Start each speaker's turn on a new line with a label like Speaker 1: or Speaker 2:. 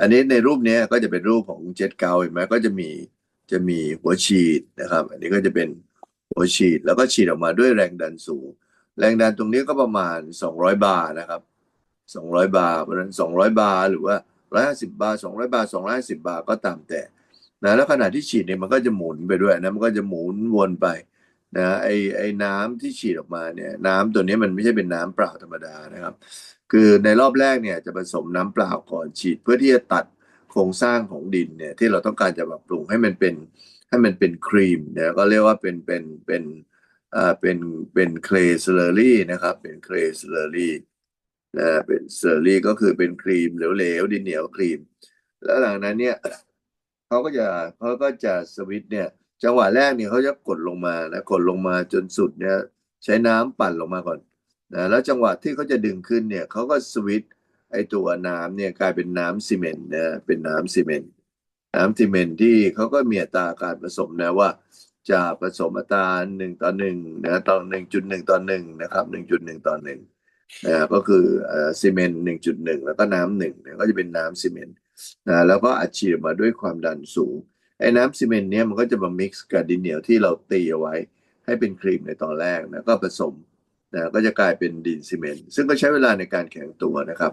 Speaker 1: อันนี้ในรูปนี้ก็จะเป็นรูปของเจ็ตเกาเห็นไหมก็จะมีจะมีหัวฉีดนะครับ อันนี้ก็จะเป็นหัวฉีดแล้วก็ฉีดออกมาด้วยแรงดันสูง แรงดันตรงนี้ก็ประมาณ 200 บาร์นะครับ 200 บาร์เพราะฉะนั้น 200 บาร์หรือว่า 150 บาร์ 200 บาร์ 250 บาร์ก็ตามแต่นะแล้วขณะที่ฉีดเนี่ยมันก็จะหมุนไปด้วยนะมันก็จะหมุนวนไป นะไอไอน้ำที่ฉีดออกมาเนี่ย น้ำตัวนี้มันไม่ใช่เป็นน้ำเปล่าธรรมดานะครับ คือในรอบแรกเนี่ยจะผสมน้ำเปล่าก่อนฉีด เพื่อที่จะตัดโครงสร้างของดินเนี่ยที่เราต้องการจะปรับปรุงให้มันเป็นให้มันเป็นครีมเนี่ยก็เรียกว่าเป็นเป็นเป็นอ่าเป็นเป็นเคลสเลอรี่นะครับ เป็นเคลสเลอรี่นะเป็นเซอรี่ก็คือเป็นครีมเหลวๆดินเหนียวครีม แล้วหลังนั้นเนี่ยเขาก็จะเขาก็จะสวิตเนี่ย จังหวะแรกเนี่ยเขาจะกดลงมานะกดลงมาจนสุดเนี่ยใช้น้ำปั่นลงมาก่อนนะแล้วจังหวะที่เขาจะดึงขึ้นเนี่ยเขาก็สวิตไอตัวน้ำเนี่ยกลายเป็นน้ำซีเมนต์นะเป็นน้ำซีเมนต์น้ำซีเมนต์ที่เขาก็มีอัตราการผสมนะว่า จะผสมอัตราหนึ่งต่อหนึ่งนะต่อหนึ่งจุดหนึ่งต่อหนึ่งนะครับหนึ่งจุดหนึ่งต่อหนึ่งนะก็คือซีเมนต์หนึ่งจุดหนึ่งแล้วก็น้ำหนึ่งเนี่ยก็จะเป็นน้ำซีเมนต์นะแล้วก็อัดฉีดมาด้วยความดันสูง ไอ้น้ำซีเมนต์เนี่ยมันก็จะมา mix กับดินเหนียวที่เราตีเอาไว้ ให้เป็นครีมในตอนแรกนะก็ผสมนะก็จะกลายเป็นดินซีเมนต์ซึ่งก็ใช้เวลาในการแข็งตัวนะครับ